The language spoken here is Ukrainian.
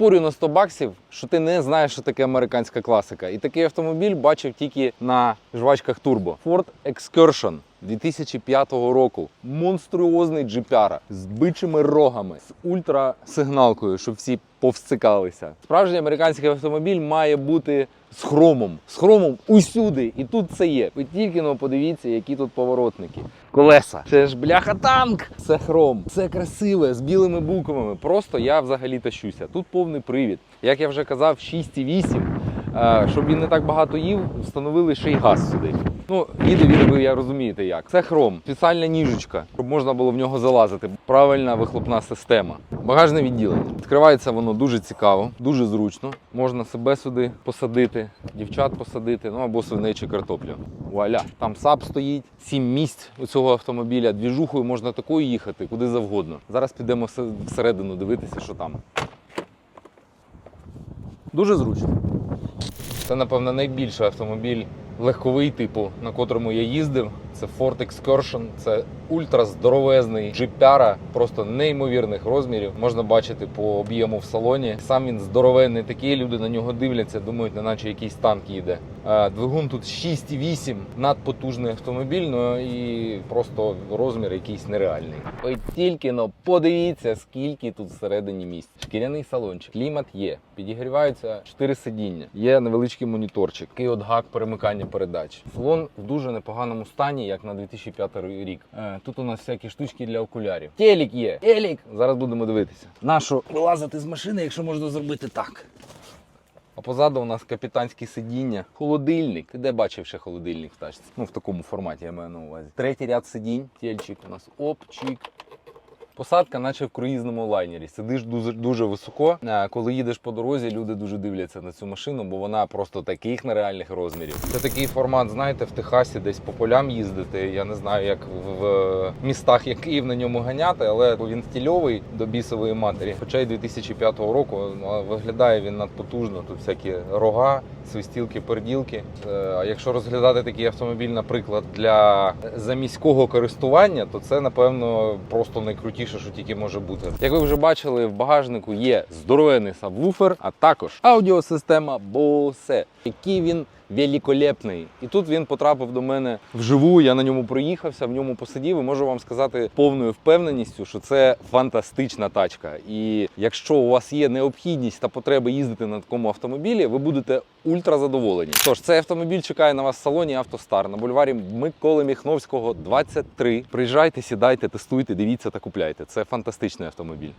спорю на 100 баксів, що ти не знаєш, що таке американська класика. І такий автомобіль бачив тільки на жвачках Turbo. Ford Excursion 2005 року. Монструозний джипяра з бичими рогами, з ультрасигналкою, щоб всі повсцикалися. Справжній американський автомобіль має бути з хромом. З хромом усюди. І тут це є. Ви тільки ну, подивіться, які тут поворотники. Колеса. Це ж бляха танк. Це хром. Це красиве з білими буквами. Просто я взагалі тащуся. Тут повний привід. Як я вже казав, 6,8. Е, Щоб він не так багато їв, встановили ще й газ сюди. Ну, їде він, я розумієте як. Це хром, спеціальна ніжечка, щоб можна було в нього залазити. Правильна вихлопна система. Багажне відділення. Відкривається воно дуже цікаво, дуже зручно. Можна себе сюди посадити, дівчат посадити, ну або свиней чи картоплю. Вуаля. Там САП стоїть, сім місць у цього автомобіля. Двіжухою можна такою їхати, куди завгодно. Зараз підемо всередину дивитися, що там. Дуже зручно. Це, напевно, найбільший автомобіль легковий типу, на котрому я їздив. Це Ford Excursion. Це ультраздоровезний джипяра, просто неймовірних розмірів. Можна бачити по об'єму в салоні. Сам він здоровенний такий. Люди на нього дивляться, думають, неначе якийсь танк їде. Е, Двигун тут 6,8, надпотужний автомобіль, ну і просто розмір якийсь нереальний. Ви тільки но подивіться, скільки тут всередині місць. Шкіряний салончик, клімат є, підігріваються 4 сидіння, є невеличкий моніторчик, такий от гак перемикання передач. Салон в дуже непоганому стані, як на 2005 рік. Е, Тут у нас всякі штучки для окулярів. Телік є. Телік. Зараз будемо дивитися. Нащо вилазити з машини, якщо можна зробити так? А позаду у нас капітанське сидіння, холодильник. Ти де бачив ще холодильник в тачці? Ну, в такому форматі я маю на увазі. Третій ряд сидінь, тільчик у нас опчик. Посадка, наче в круїзному лайнері. Сидиш дуже, дуже високо. Е, Коли їдеш по дорозі, люди дуже дивляться на цю машину, бо вона просто таких нереальних розмірів. Це такий формат, знаєте, в Техасі десь по полям їздити. Я не знаю, як в, містах, як Київ на ньому ганяти, але він стильовий до бісової матері. Хоча й 2005 року ну, виглядає він надпотужно. Тут всякі рога, свистілки, перділки. Е, А якщо розглядати такий автомобіль, наприклад, для заміського користування, то це напевно просто найкрутіше, що тільки може бути. Як ви вже бачили, в багажнику є здоровенний сабвуфер, а також аудіосистема Bose, який він великолепний. І тут він потрапив до мене вживу. Я на ньому проїхався, в ньому посидів і можу вам сказати повною впевненістю, що це фантастична тачка. І якщо у вас є необхідність та потреба їздити на такому автомобілі, ви будете ультра задоволені. Тож цей автомобіль чекає на вас в салоні Автостар на бульварі Миколи Міхновського, 23. Приїжджайте, сідайте, тестуйте, дивіться та купляйте. Це фантастичний автомобіль.